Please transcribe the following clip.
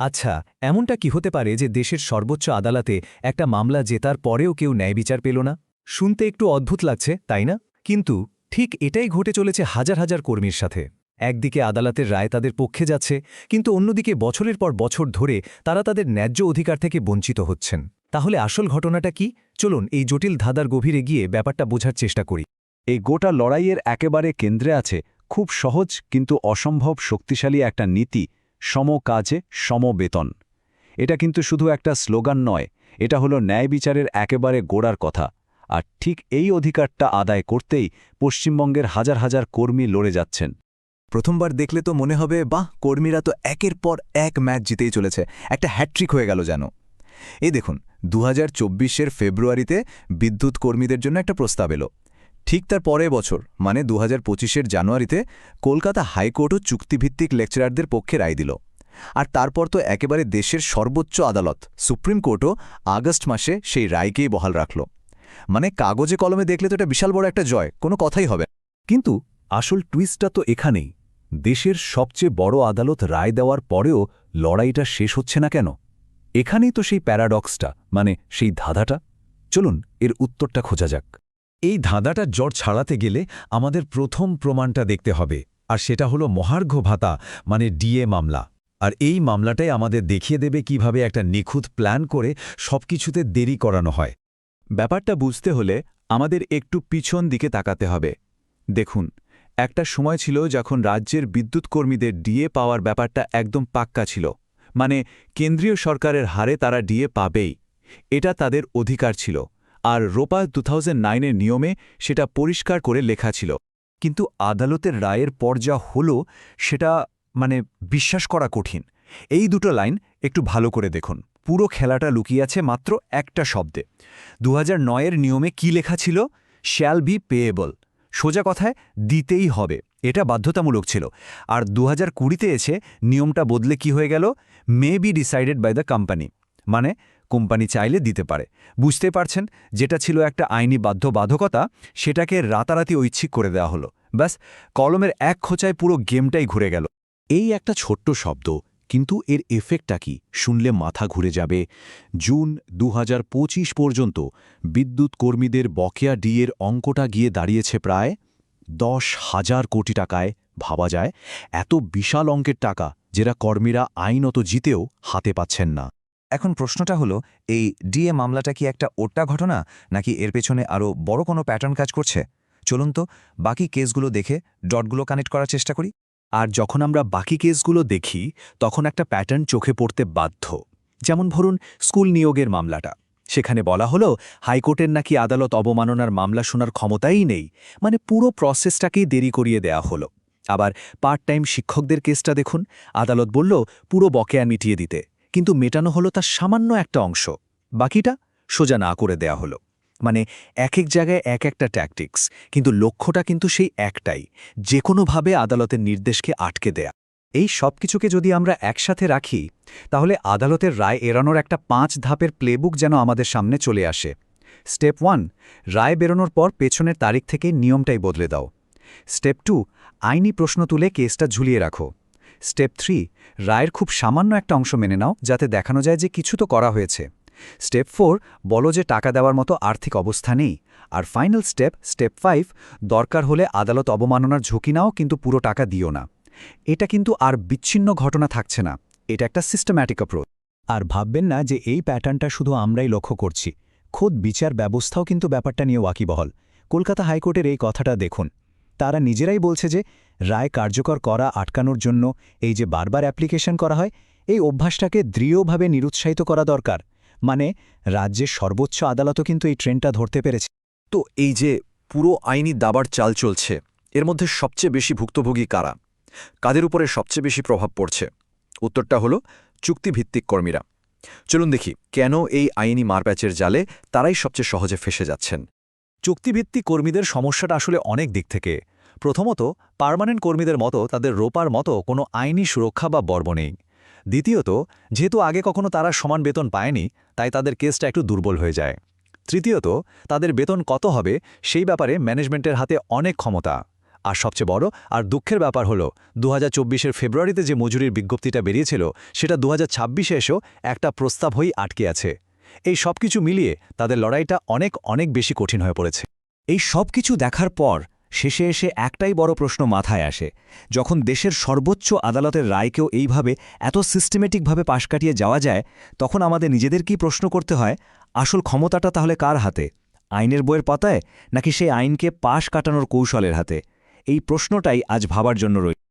আচ্ছা এমনটা কি হতে পারে যে দেশের সর্বোচ্চ আদালতে একটা মামলা জেতার পরেও কেউ ন্যায় বিচার পেল না? শুনতে একটু অদ্ভুত লাগছে, তাই না? কিন্তু ঠিক এটাই ঘটে চলেছে হাজার হাজার কর্মীর সাথে। একদিকে আদালতের রায় তাদের পক্ষে যাচ্ছে, কিন্তু অন্যদিকে বছরের পর বছর ধরে তারা তাদের ন্যায্য অধিকার থেকে বঞ্চিত হচ্ছেন। তাহলে আসল ঘটনাটা কি? চলুন এই জটিল ধাঁধার গভীরে গিয়ে ব্যাপারটা বোঝার চেষ্টা করি। এই গোটা লড়াইয়ের একেবারে কেন্দ্রে আছে খুব সহজ কিন্তু অসম্ভব শক্তিশালী একটা নীতি সম কাজে সম বেতন এটা কিন্তু শুধু একটা স্লোগান নয়, এটা হলো ন্যায় বিচারের একেবারে গোড়ার কথা। আর ঠিক এই অধিকারটা আদায় করতেই পশ্চিমবঙ্গের হাজার হাজার কর্মী লড়ে যাচ্ছেন। প্রথমবার দেখলে তো মনে হবে, বাহ, কর্মীরা তো একের পর এক ম্যাচ জিতেই চলেছে। একটা হ্যাট্রিক হয়ে গেল যেন। এই দেখুন দু হাজার ফেব্রুয়ারিতে বিদ্যুৎ কর্মীদের জন্য একটা প্রস্তাব এলো। ঠিক তার পরের বছর মানে দু হাজার জানুয়ারিতে, কলকাতা হাইকোর্টও চুক্তিভিত্তিক লেকচারারদের পক্ষে রায় দিল। আর তারপর তো একেবারে দেশের সর্বোচ্চ আদালত, সুপ্রিম কোর্টও আগস্ট মাসে সেই রায়কেই বহাল রাখল। মানে কাগজে কলমে দেখলে তো এটা বিশাল বড় একটা জয়, কোনো কথাই হবে কিন্তু আসল টুইস্টটা তো এখানেই। দেশের সবচেয়ে বড় আদালত রায় দেওয়ার পরেও লড়াইটা শেষ হচ্ছে না কেন? এখানেই তো সেই প্যারাডক্সটা মানে সেই ধাঁধাটা। চলুন, এর উত্তরটা খোঁজা যাক। এই ধাঁধাটা জ্বর ছাড়াতে গেলে আমাদের প্রথম প্রমাণটা দেখতে হবে। আর সেটা হলো মহার্ঘ ভাতা মানে ডিএ মামলা। আর এই মামলাটাই আমাদের দেখিয়ে দেবে কীভাবে একটা নিখুঁত প্ল্যান করে সবকিছুতে দেরি করানো হয়। ব্যাপারটা বুঝতে হলে আমাদের একটু পিছন দিকে তাকাতে হবে। দেখুন, একটা সময় ছিল যখন রাজ্যের বিদ্যুৎ কর্মীদের ডিএ পাওয়ার ব্যাপারটা একদম পাক্কা ছিল। মানে কেন্দ্রীয় সরকারের হারে তারা ডিএ পাবেই। এটা তাদের অধিকার ছিল। আর রোপা টু থাউজেন্ড নিয়মে সেটা পরিষ্কার করে লেখা ছিল। কিন্তু আদালতের রায়ের পর যা হল, সেটা মানে বিশ্বাস করা কঠিন। এই দুটো লাইন একটু ভালো করে দেখুন। পুরো খেলাটা লুকিয়ে আছে মাত্র একটা শব্দে। দু এর নিয়মে কি লেখা ছিল? Shall be payable. সোজা কথায়, দিতেই হবে। এটা বাধ্যতামূলক ছিল। আর দু হাজার কুড়িতে এসে নিয়মটা বদলে কি হয়ে গেল? May be decided by the company. মানে কোম্পানি চাইলে দিতে পারে। বুঝতে পারছেন, যেটা ছিল একটা আইনি বাধ্যবাধকতা, সেটাকে রাতারাতি ঐচ্ছিক করে দেওয়া হলো। ব্যাস, কলমের এক খোঁচায় পুরো গেমটাই ঘুরে গেল। এই একটা ছোট্ট শব্দ, কিন্তু এর এফেক্টটা কি? শুনলে মাথা ঘুরে যাবে। জুন দু হাজার পঁচিশ পর্যন্ত বিদ্যুৎ কর্মীদের বকেয়া ডিএর অঙ্কটা গিয়ে দাঁড়িয়েছে প্রায় দশ হাজার কোটি টাকায়, ভাবা যায়। এত বিশাল অঙ্কের টাকা, যেটা কর্মীরা আইনত জিতেও হাতে পাচ্ছেন না। এখন প্রশ্নটা হলো, এই ডিএ মামলাটা কি একটা ওট্টা ঘটনা, নাকি এর পেছনে আরও বড় কোনো প্যাটার্ন কাজ করছে? চলুন তো, বাকি কেসগুলো দেখে ডটগুলো কানেক্ট করার চেষ্টা করি। আর যখন আমরা বাকি কেসগুলো দেখি, তখন একটা প্যাটার্ন চোখে পড়তে বাধ্য। যেমন ধরুন, স্কুল নিয়োগের মামলাটা। সেখানে বলা হলো, হাইকোর্টের নাকি আদালত অবমাননার মামলা শোনার ক্ষমতাই নেই। মানে পুরো প্রসেসটাকেই দেরি করিয়ে দেয়া হলো। আবার পার্ট টাইম শিক্ষকদের কেসটা দেখুন, আদালত বলল, পুরো বকেয়া মিটিয়ে দিতে। কিন্তু মেটানো হলো তার সামান্য একটা অংশ। বাকিটা সোজা না করে দেয়া হলো। মানে এক এক জায়গায় এক একটা ট্যাকটিক্স কিন্তু লক্ষ্যটা কিন্তু সেই একটাই যে কোনোভাবে আদালতের নির্দেশকে আটকে দেয়া। এই সব কিছুকে যদি আমরা একসাথে রাখি, তাহলে আদালতের রায় এড়ানোর একটা পাঁচ ধাপের প্লেবুক যেন আমাদের সামনে চলে আসে। স্টেপ ওয়ান রায় বেরোনোর পর পেছনের তারিখ থেকে নিয়মটাই বদলে দাও। স্টেপ টু আইনি প্রশ্ন তুলে কেসটা ঝুলিয়ে রাখো। স্টেপ থ্রি, রায়ের খুব সামান্য একটা অংশ মেনে নাও যাতে দেখানো যায় যে কিছু তো করা হয়েছে। স্টেপ ফোর, বলো যে টাকা দেওয়ার মতো আর্থিক অবস্থা নেই। আর ফাইনাল স্টেপ স্টেপ ফাইভ, দরকার হলে আদালত অবমাননার ঝুঁকি নাও কিন্তু পুরো টাকা দিও না। এটা কিন্তু আর বিচ্ছিন্ন ঘটনা থাকছে না। এটা একটা সিস্টেম্যাটিক অ্যাপ্রোচ আর ভাববেন না যে এই প্যাটার্নটা শুধু আমরাই লক্ষ্য করছি। খোদ বিচার ব্যবস্থাও কিন্তু ব্যাপারটা নিয়ে ওয়াকিবহল। কলকাতা হাইকোর্টের এই কথাটা দেখুন। তারা নিজেরাই বলছে যে, রায় কার্যকর করা আটকানোর জন্য এই যে বারবার অ্যাপ্লিকেশন করা হয়, এই অভ্যাসটাকে দৃঢ়ভাবে নিরুৎসাহিত করা দরকার। মানে রাজ্যের সর্বোচ্চ আদালতও কিন্তু এই ট্রেনটা ধরতে পেরেছে। তো এই যে পুরো আইনি দাবার চাল চলছে, এর মধ্যে সবচেয়ে বেশি ভুক্তভোগী কারা? কাদের উপরে সবচেয়ে বেশি প্রভাব পড়ছে? উত্তরটা হলো চুক্তিভিত্তিক কর্মীরা। চলুন দেখি, কেন এই আইনি মারপ্যাচের জালে তারাই সবচেয়ে সহজে ফেসে যাচ্ছেন? চুক্তিভিত্তিক কর্মীদের সমস্যাটা আসলে অনেক দিক থেকে। প্রথমত, পার্মানেন্ট কর্মীদের মতো তাদের রোপার মতো কোনো আইনি সুরক্ষা বা বর্ব নেই। দ্বিতীয়ত, যেহেতু আগে কখনো তারা সমান বেতন পায়নি, তাই তাদের কেসটা একটু দুর্বল হয়ে যায়। তৃতীয়ত, তাদের বেতন কত হবে সেই ব্যাপারে ম্যানেজমেন্টের হাতে অনেক ক্ষমতা। আর সবচেয়ে বড় আর দুঃখের ব্যাপার হলো দু হাজার ফেব্রুয়ারিতে যে মজুরির বিজ্ঞপ্তিটা বেরিয়েছিল, সেটা দু হাজার এসেও একটা প্রস্তাব হয়েই আটকে আছে। এই সব কিছু মিলিয়ে তাদের লড়াইটা অনেক অনেক বেশি কঠিন হয়ে পড়েছে। এই সব কিছু দেখার পর শেষে এসে একটাই বড় প্রশ্ন মাথায় আসে, যখন দেশের সর্বোচ্চ আদালতের রায়কেও এইভাবে এত সিস্টেমেটিকভাবে পাশ কাটিয়ে যাওয়া যায়, তখন আমাদের নিজেদেরকেই প্রশ্ন করতে হয়, আসল ক্ষমতাটা তাহলে কার হাতে, আইনের বইয়ের পাতায়, নাকি সেই আইনকে পাশ কাটানোর কৌশলের হাতে? এই প্রশ্নটাই আজ ভাবার জন্য রয়েছে